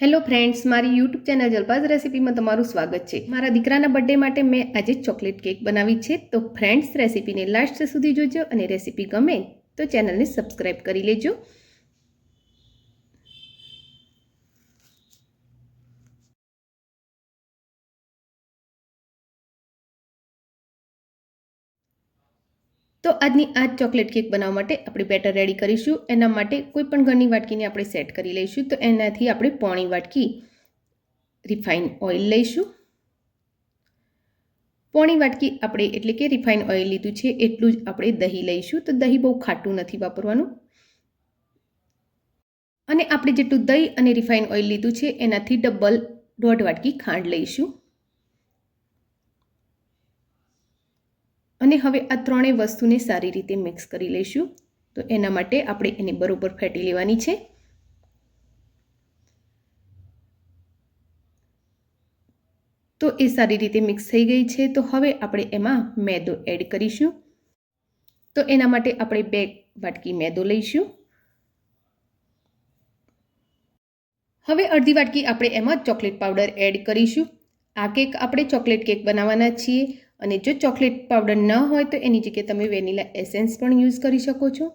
Hello friends મારી YouTube channel જલપાઝ રેસીપીમાં તમારું સ્વાગત છે. મારા દીકરાના બર્થડે માટે મેં આજે ચોકલેટ કેક બનાવી છે. તો ફ્રેન્ડ્સ રેસીપીને લાસ્ટ સુધી જોજો અને રેસીપી ગમે તો ચેનલને સબસ્ક્રાઈબ કરી લેજો. તો આજની આ ચોકલેટ કેક બનાવવા માટે આપણે બેટર રેડી કરીશું. એના માટે કોઈ પણ ઘરની વાટકીને આપણે સેટ કરી લઈશું. તો એનાથી આપણે પોણી વાટકી રિફાઇન ઓઇલ લઈશું. પોણી વાટકી આપણે એટલે કે રિફાઇન ઓઇલ લીધું છે એટલું જ આપણે દહીં લઈશું. તો દહીં બહુ ખાટું નથી વાપરવાનું. અને આપણે જેટલું દહીં અને રિફાઇન ઓઇલ લીધું છે એનાથી ડબલ દોઢ વાટકી ખાંડ લઈશું. અને હવે આ ત્રણેય વસ્તુને સારી રીતે મિક્સ કરી લઈશું. તો એના માટે આપણે એને બરોબર ફેટી લેવાની છે. તો એ સારી રીતે મિક્સ થઈ ગઈ છે. તો હવે આપણે એમાં મેદો એડ કરીશું. તો એના માટે આપણે બે વાટકી મેદો લઈશું. હવે અડધી વાટકી આપણે એમાં ચોકલેટ પાવડર એડ કરીશું. આ કેક આપણે ચોકલેટ કેક બનાવવાના છીએ. અને જો ચોકલેટ પાવડર ન હોય તો એની જગ્યાએ તમે વેનીલા એસેન્સ પણ યુઝ કરી શકો છો.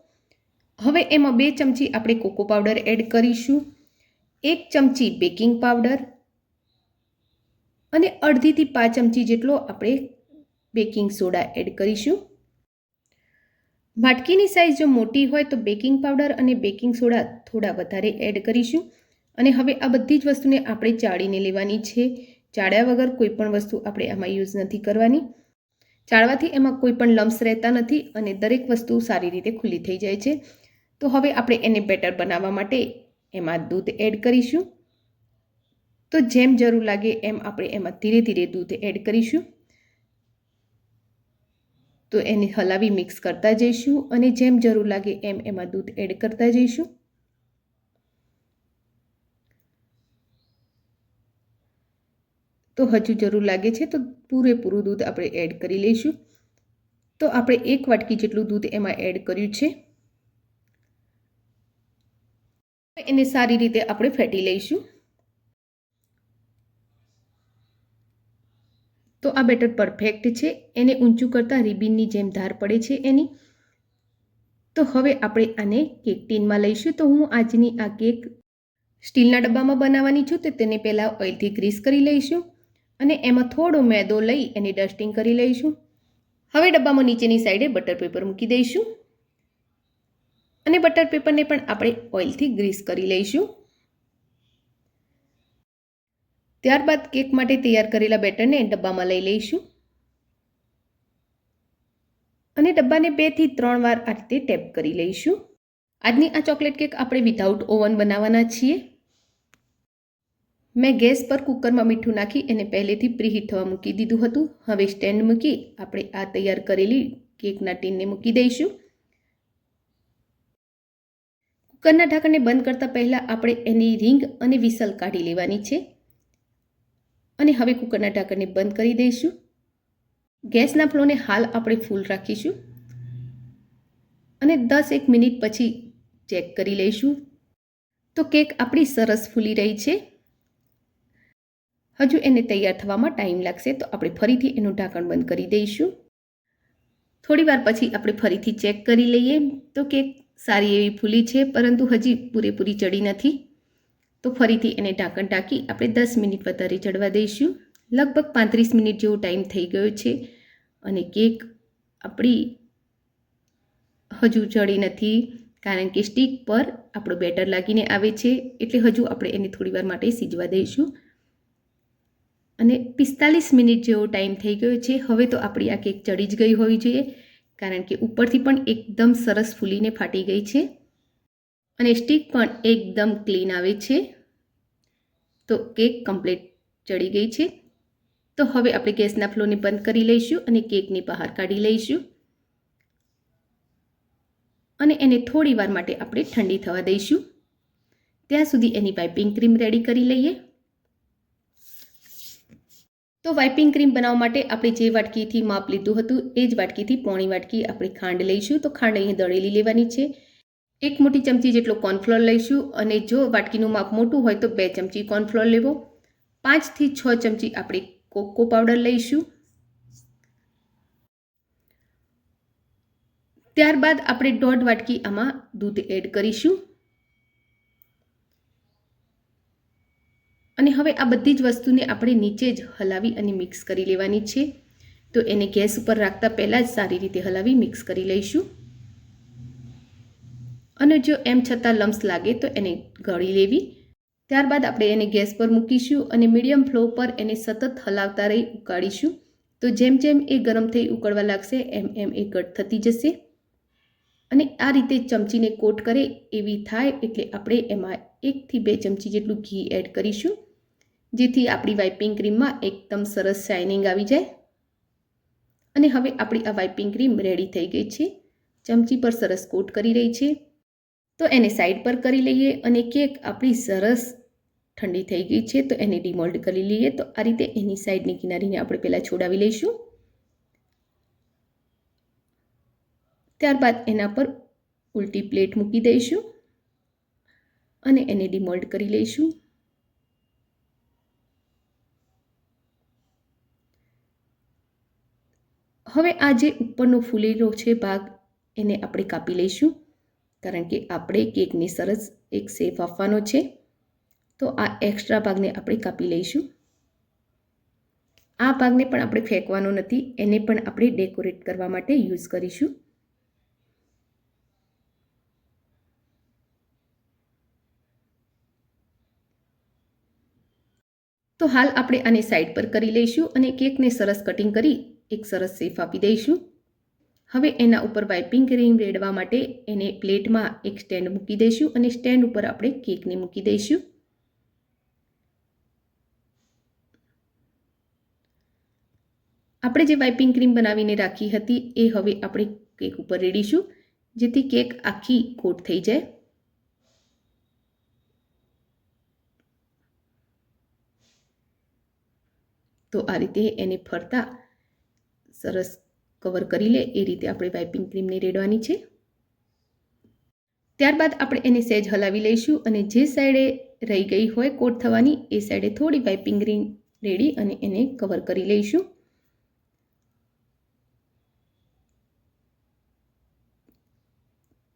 હવે એમાં બે ચમચી આપણે કોકો પાવડર એડ કરીશું. એક ચમચી બેકિંગ પાવડર અને અડધીથી પાંચ ચમચી જેટલો આપણે બેકિંગ સોડા એડ કરીશું. વાટકીની સાઇઝ જો મોટી હોય તો બેકિંગ પાવડર અને બેકિંગ સોડા થોડા વધારે એડ કરીશું. અને હવે આ બધી જ વસ્તુને આપણે ચાળીને લેવાની છે. ચાળ્યા વગર કોઈ પણ વસ્તુ આપણે આમાં યુઝ નથી કરવાની. ચાળવાથી એમાં કોઈ પણ લમ્સ રહેતા નથી અને દરેક વસ્તુ સારી રીતે ખુલ્લી થઈ જાય છે. તો હવે આપણે એને બેટર બનાવવા માટે એમાં દૂધ એડ કરીશું. તો જેમ જરૂર લાગે એમ આપણે એમાં ધીરે ધીરે દૂધ એડ કરીશું. તો એને હલાવી મિક્સ કરતા જઈશું અને જેમ જરૂર લાગે એમ એમાં દૂધ એડ કરતા જઈશું. તો હજુ જરૂર લાગે છે, તો પૂરેપૂરું દૂધ આપણે એડ કરી લઈશું. તો આપણે એક વાટકી જેટલું દૂધ એમાં એડ કર્યું છે. એને સારી રીતે આપણે ફેટી લઈશું. તો આ બેટર પરફેક્ટ છે, એને ઊંચું કરતાં રિબિનની જેમ ધાર પડે છે એની. તો હવે આપણે આને કેક ટીનમાં લઈશું. તો હું આજની આ કેક સ્ટીલના ડબ્બામાં બનાવવાની છું, તો તેને પહેલાં ઓઇલથી ગ્રીસ કરી લઈશું. અને એમાં થોડો મેદો લઈ એની ડસ્ટિંગ કરી લઈશું. હવે ડબ્બામાં નીચેની સાઈડે બટર પેપર મૂકી દઈશું. અને બટર પેપરને પણ આપણે ઓઇલથી ગ્રીસ કરી લઈશું. ત્યારબાદ કેક માટે તૈયાર કરેલા બેટરને ડબ્બામાં લઈ લઈશું. અને ડબ્બાને બેથી ત્રણ વાર આ રીતે ટેપ કરી લઈશું. આજની આ ચોકલેટ કેક આપણે વિધાઉટ ઓવન બનાવવાના છીએ. મેં ગેસ પર કુકરમાં મીઠું નાખી એને પહેલેથી પ્રીહીટ થવા મૂકી દીધું હતું. હવે સ્ટેન્ડ મૂકી આપણે આ તૈયાર કરેલી કેકના ટીનને મૂકી દઈશું. કુકરના ઢાંકણને બંધ કરતાં પહેલાં આપણે એની રિંગ અને વિસલ કાઢી લેવાની છે. અને હવે કુકરના ઢાંકણને બંધ કરી દઈશું. ગેસના ફ્લોને હાલ આપણે ફૂલ રાખીશું. અને દસ એક મિનિટ પછી ચેક કરી લઈશું. તો કેક આપણી સરસ ફૂલી રહી છે. હજુ એને તૈયાર થવામાં ટાઈમ લાગશે તો આપણે ફરીથી એનું ઢાંકણ બંધ કરી દઈશું. થોડી વાર પછી આપણે ફરીથી ચેક કરી લઈએ તો કેક સારી એવી ફૂલી છે, પરંતુ હજી પૂરેપૂરી ચડી નથી. તો ફરીથી એને ઢાંકણ ઢાંકી આપણે દસ મિનિટ વધારે ચડવા દઈશું. લગભગ પાંત્રીસ મિનિટ જેવો ટાઈમ થઈ ગયો છે અને કેક આપણી હજુ ચડી નથી, કારણ કે સ્ટીક પર આપણું બેટર લાગીને આવે છે, એટલે હજુ આપણે એને થોડીવાર માટે સીજવા દઈશું. અને પિસ્તાલીસ મિનિટ જેવો ટાઈમ થઈ ગયો છે. હવે તો આપણી આ કેક ચડી જ ગઈ હોવી જોઈએ, કારણ કે ઉપરથી પણ એકદમ સરસ ફૂલીને ફાટી ગઈ છે અને સ્ટીક પણ એકદમ ક્લીન આવે છે. તો કેક કમ્પ્લીટ ચડી ગઈ છે. તો હવે આપણે ગેસના ફ્લોને બંધ કરી લઈશું અને કેકની બહાર કાઢી લઈશું. અને એને થોડી વાર માટે આપણે ઠંડી થવા દઈશું. ત્યાં સુધી એની પાઇપિંગ ક્રીમ રેડી કરી લઈએ. તો વાઇપિંગ ક્રીમ બનાવવા માટે આપણે જે વાટકીથી માપ લીધું હતું એ જ વાટકીથી પોણી વાટકી આપણે ખાંડ લઈશું. તો ખાંડ અહીં દળેલી લેવાની છે. એક મોટી ચમચી જેટલો કોર્નફ્લોર લઈશું અને જો વાટકીનું માપ મોટું હોય તો બે ચમચી કોર્નફ્લોર લેવો. પાંચથી છ ચમચી આપણે કોકો પાવડર લઈશું. ત્યારબાદ આપણે દોઢ વાટકી આમાં દૂધ એડ કરીશું. અને હવે આ બધી જ વસ્તુને આપણે નીચે જ હલાવી અને મિક્સ કરી લેવાની છે. તો એને ગેસ ઉપર રાખતા પહેલાં જ સારી રીતે હલાવી મિક્સ કરી લઈશું. અને જો એમ છતાં લમ્સ લાગે તો એને ગળી લેવી. ત્યારબાદ આપણે એને ગેસ પર મૂકીશું અને મીડિયમ ફ્લો પર એને સતત હલાવતા રહી ઉકાળીશું. તો જેમ જેમ એ ગરમ થઈ ઉકળવા લાગશે, એમ એમ એ ઘટ થતી જશે. અને આ રીતે ચમચીને કોટ કરે એવી થાય એટલે આપણે એમાં એકથી બે ચમચી જેટલું ઘી એડ કરીશું. જેથી આપણી વાઇપિંગ ક્રીમમાં એકદમ સરસ શાઇનિંગ આવી જાય. અને હવે આપણી આ વાઇપિંગ ક્રીમ રેડી થઈ ગઈ છે. ચમચી પર સરસ કોટ કરી રહી છે. તો એને સાઈડ પર કરી લઈએ અને કેક આપણી સરસ ઠંડી થઈ ગઈ છે તો એને ડિમોલ્ડ કરી લઈએ. તો આ રીતે એની સાઈડની કિનારીને આપણે પહેલાં છોડાવી લઈશું. ત્યારબાદ એના પર ઉલટી પ્લેટ મૂકી દઈશું. અને એને ડિમોલ્ડ કરી લઈશું. હવે આ જે ઉપરનો ફૂલેલો છે ભાગ, એને આપણે કાપી લઈશું. કારણ કે આપણે કેકને સરસ એક શેપ આપવાનો છે. તો આ એક્સ્ટ્રા ભાગને આપણે કાપી લઈશું. આ ભાગને પણ આપણે ફેંકવાનો નથી, એને પણ આપણે ડેકોરેટ કરવા માટે યુઝ કરીશું. તો હાલ આપણે આને સાઈડ પર કરી લઈશું અને કેકને સરસ કટિંગ કરી એક સરસ શેફ આપી દઈશું. હવે એના ઉપર વાઇપિંગ ક્રીમ રેડવા માટે એને પ્લેટમાં એક સ્ટેન્ડ મૂકી દઈશું અને સ્ટેન્ડ ઉપર આપણે કેકને મૂકી દઈશું. આપણે જે વાઇપિંગ ક્રીમ બનાવીને રાખી હતી એ હવે આપણે કેક ઉપર રેડીશું, જેથી કેક આખી કોટ થઈ જાય. તો આ રીતે એને ફરતા સરસ કવર કરી લે, એ રીતે આપણે વાઇપિંગ ક્રીમને રેડવાની છે. ત્યારબાદ આપણે એને સહેજ હલાવી લઈશું અને જે સાઈડે રહી ગઈ હોય કોટ થવાની, એ સાઈડે થોડી વાઇપિંગ ક્રીમ રેડી અને એને કવર કરી લઈશું.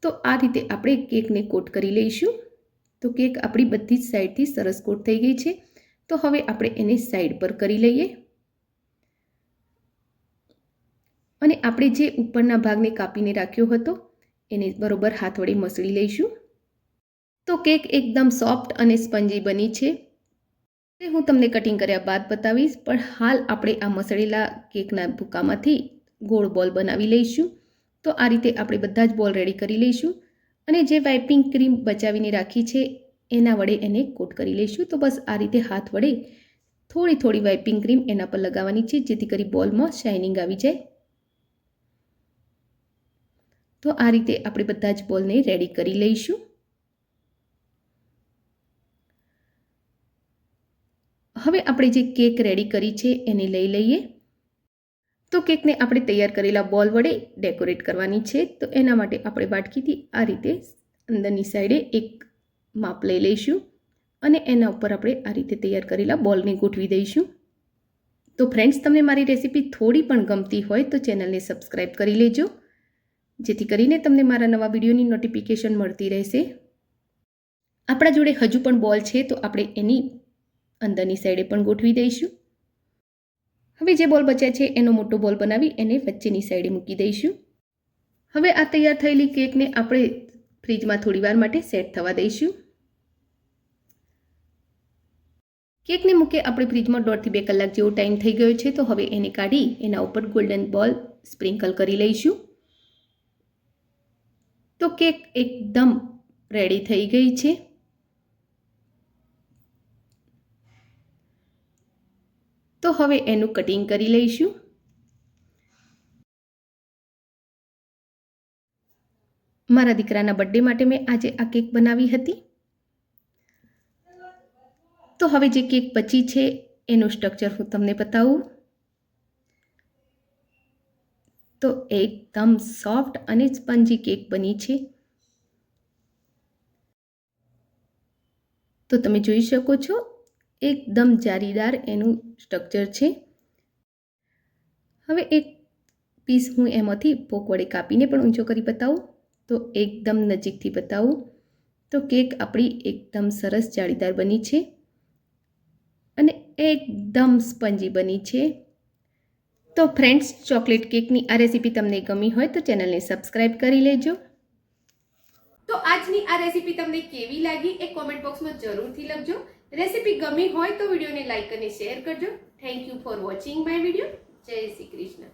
તો આ રીતે આપણે કેકને કોટ કરી લઈશું. તો કેક આપણી બધી જ સાઈડથી સરસ કોટ થઈ ગઈ છે. તો હવે આપણે એને સાઈડ પર કરી લઈએ. અને આપણે જે ઉપરના ભાગને કાપીને રાખ્યો હતો, એને બરોબર હાથ વડે મસળી લઈશું. તો કેક એકદમ સોફ્ટ અને સ્પંજી બની છે. તે હું તમને કટિંગ કર્યા બાદ બતાવીશ, પણ હાલ આપણે આ મસળેલા કેકના ભૂકામાંથી ગોળ બોલ બનાવી લઈશું. તો આ રીતે આપણે બધા જ બોલ રેડી કરી લઈશું અને જે વાઇપિંગ ક્રીમ બચાવીને રાખી છે, એના વડે એને કોટ કરી લઈશું. તો બસ આ રીતે હાથ વડે થોડી થોડી વાઇપિંગ ક્રીમ એના પર લગાવવાની છે, જેથી કરી બોલમાં શાઇનિંગ આવી જાય. તો આ રીતે આપણે બધા જ બોલને રેડી કરી લઈશું. હવે આપણે જે કેક રેડી કરી છે એને લઈ લઈએ. તો કેકને આપણે તૈયાર કરેલા બોલ વડે ડેકોરેટ કરવાની છે. તો એના માટે આપણે વાટકીથી આ રીતે અંદરની સાઈડે એક માપ લઈ લઈશું અને એના ઉપર આપણે આ રીતે તૈયાર કરેલા બોલને ગોઠવી દઈશું. તો ફ્રેન્ડ્સ તમને મારી રેસીપી થોડી પણ ગમતી હોય તો ચેનલને સબસ્ક્રાઈબ કરી લેજો. જેથી કરીને તમને મારા નવા વિડીયોની નોટિફિકેશન મળતી રહેશે. આપણા જોડે હજુ પણ બોલ છે, તો આપણે એની અંદરની સાઈડે પણ ગોઠવી દઈશું. હવે જે બોલ બચ્યા છે, એનો મોટો બોલ બનાવી એને વચ્ચેની સાઈડે મૂકી દઈશું. હવે આ તૈયાર થયેલી કેકને આપણે ફ્રીજમાં થોડી વાર માટે સેટ થવા દઈશું. કેકને મૂકે આપણે ફ્રીજમાં દોઢથી બે કલાક જેવો ટાઈમ થઈ ગયો છે, તો હવે એને કાઢી એના ઉપર ગોલ્ડન બોલ સ્પ્રિંકલ કરી લઈશું. તો કેક એકદમ રેડી થઈ ગઈ છે. તો હવે એનું કટિંગ કરી લઈશું. મારા દીકરાના બર્થડે માટે મેં આજે આ કેક બનાવી હતી. તો હવે જે કેક બચી છે, એનું સ્ટ્રક્ચર હું તમને બતાવું. તો એકદમ સોફ્ટ અને સ્પંજી કેક બની છે. તો તમે જોઈ શકો છો, એકદમ જારીદાર એનું સ્ટ્રક્ચર છે. હવે એક પીસ હું એમાંથી પોક વડે કાપીને પણ ઊંચો કરી બતાવું. તો એકદમ નજીકથી બતાવું. તો કેક આપણી એકદમ સરસ જાળીદાર બની છે અને એકદમ સ્પંજી બની છે. તો ફ્રેન્ડ્સ, ચોકલેટ કેકની આ રેસીપી તમને ગમી હોય તો ચેનલને સબસ્ક્રાઈબ કરી લેજો. તો આજની આ રેસીપી તમને કેવી લાગી એ કોમેન્ટ બોક્સમાં જરૂરથી લખજો. રેસીપી ગમી હોય તો વિડીયોને લાઈક અને શેર કરજો. Thank you for watching my video જય શ્રી કૃષ્ણ.